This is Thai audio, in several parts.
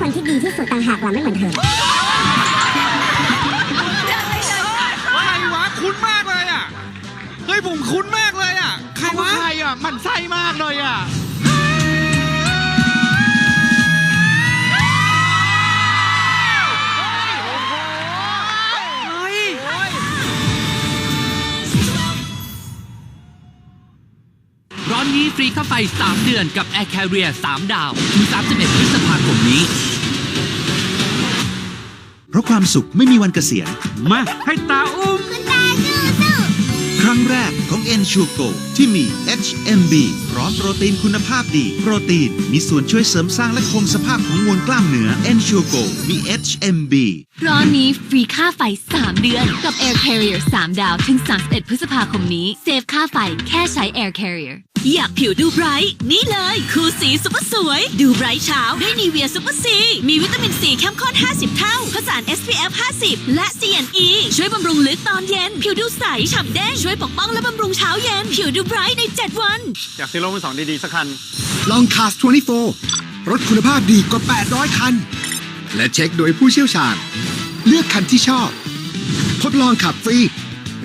คนที่ดีที่สุดต่างหากล่ะไม่เหมือนเธอใครวะคุ้นมากเลยอะ เฮ้ยผมคุ้นมากเลยอะ ใครวะ ใครอะหมันไส้มากเลยอะเฮ้ยร้อนนี้ฟรีค่าไฟ 3 เดือนกับ Air Carrier 3 ดาว ถึง 31 พฤษภาคมนี้เพ ราะความสุขไม่มีวันเกษียณ มาให้ตาอุ้มครั้งแรกของ e n s u r e Go ที่มี HMB พร้อมโปรตีนคุณภาพดี โปรตีนมีส่วนช่วยเสริมสร้างและคงสภาพของมวลกล้ามเนื้อ e n s u r e Go มี HMB ร้อนนี้ฟรีค่าไฟ 3 เดือน กับ Air Carrier 3 ดาว ถึง 31 พฤษภาคมนี้ เซฟค่าไฟแค่ใช้ Air Carrier อยากผิวดูไบรท์นี่เลยคูสีซุปเปอร์สวย ดูไบรท์เช้าด้วยนีเวียซุปเปอร์ซีมีวิตามินซีเข้มข้น 50 เท่าผสาน SPF 50 และ CNE ช่วยบำรุงลึกตอนเย็น ผิวดูใสฉ่ำแดงช่วยปกป้องและบำรุงเช้าเย็น ผิวดูไบรท์ใน 7 วัน อยากซื้อรถมือสองดีๆสักคัน ลองคาส24 รถคุณภาพดีกว่า 800 คัน และเช็คโดยผู้เชี่ยวชาญ เลือกคันที่ชอบ ทดลองขับฟรี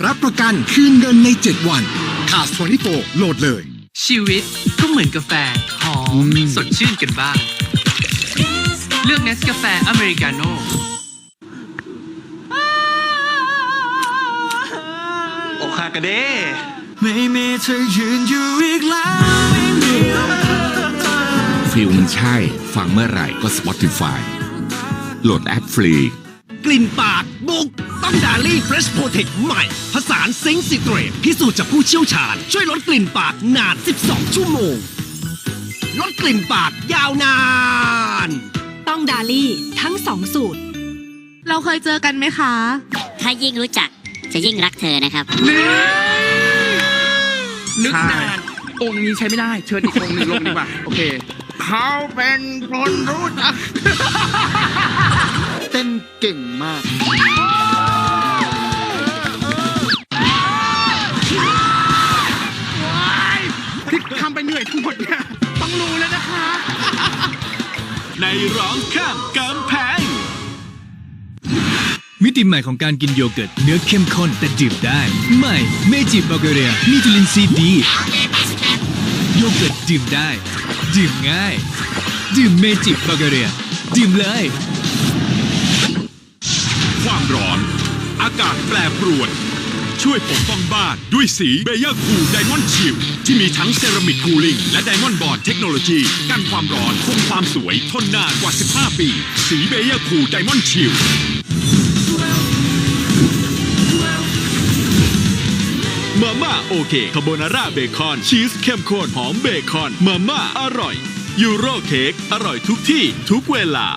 รับประกันคืนเงินใน 7 วันคาส24 โหลดเลย ชีวิตก็เหมือนกาแฟ หอม สดชื่นกันบ้าง เลือกเนสกาแฟอเมริกาโน่อกหักกันเด้ไม่มีเธอยืนอยู่อีกแล้วไม่มีฟิลมันใช่ ฟังเมื่อไหร่ก็ Spotify โหลดแอปฟรี กลิ่นปากบุกต้องดาลี่เฟรชโปรเทคใหม่ผสานซิงค์ซิเตรตพิสูจน์จากผู้เชี่ยวชาญ ช่วยลดกลิ่นปากนาน 12 ชั่วโมง ลดกลิ่นปากยาวนาน ต้องดาลี่ทั้ง2สูตร เราเคยเจอกันไหมคะ ถ้ายิ่งรู้จักจะยิ่งรักเธอนะครับ นึกนานองค์นี้ใช้ไม่ได้ เชิญอีกองค์หนึ่งลงดีกว่า โอเค เขาเป็นคนรู้จัก เต้นเก่งมากที่ทำไปเหนื่อยทั้งหมดเนี่ยต้องรู้แล้วนะคะ ในร้องข้ามกำแพง มิติใหม่ของการกินโยเกิร์ตเนื้อเข้มข้นแต่ดื่มได้ ใหม่เมจิบัลเกเรียมีจุลินทรีย์ดี โยเกิร์ตดื่มได้ ดื่มง่าย ดื่มเมจิบัลเกเรียดื่มเลย ความร้อน อากาศแปรปรวน ช่วยปกป้องบ้านด้วยสีเบเยอร์คูลไดมอนด์ชิลที่มีทั้งเซรามิกคูลิ่งและไดมอนด์บอร์ดเทคโนโลยีกันความร้อนคงความสวยทนนานกว่า 15 ปี สีเบเยอร์คูลไดมอนด์ชิลมาม่าโอเคคาโบนาร่าเบคอน ชีสเข้มข้นหอมเบคอน มาม่าอร่อย ยูโรเค้กอร่อยทุกที่ทุกเวลา